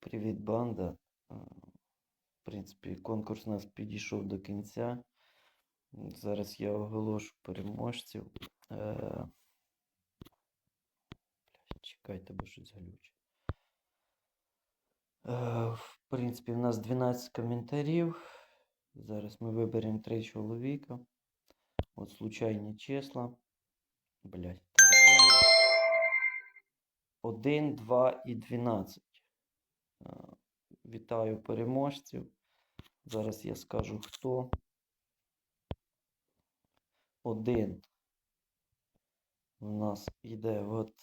Привіт, банда. Е, В принципі, конкурс у нас підійшов до кінця. Зараз я оголошу переможців. Е, Чекайте, бо щось глючить. Е, В принципі, в нас 12 коментарів. Зараз ми виберемо три чоловіка. От случайні числа. Блять, 1, 2 і 12. Е, Вітаю переможців. Зараз я скажу хто. Один. У нас іде от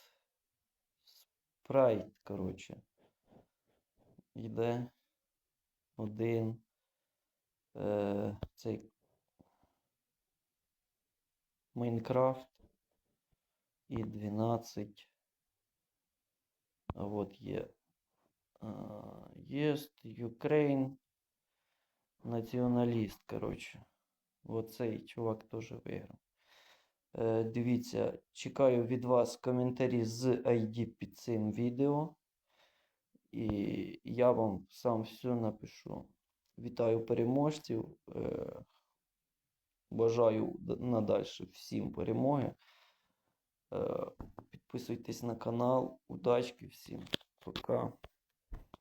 спрайт, коротше. Іде один. Е, цей Майнкрафт. І 12. А от є. Єст, Ukraine. Націоналіст, коротше. Оцей чувак теж виграв. Е, дивіться, чекаю від вас коментарі з ID під цим відео. І я вам сам все напишу. Вітаю переможців. Е, бажаю надальше всім перемоги. Е, підписуйтесь на канал. Удачки всім. Пока.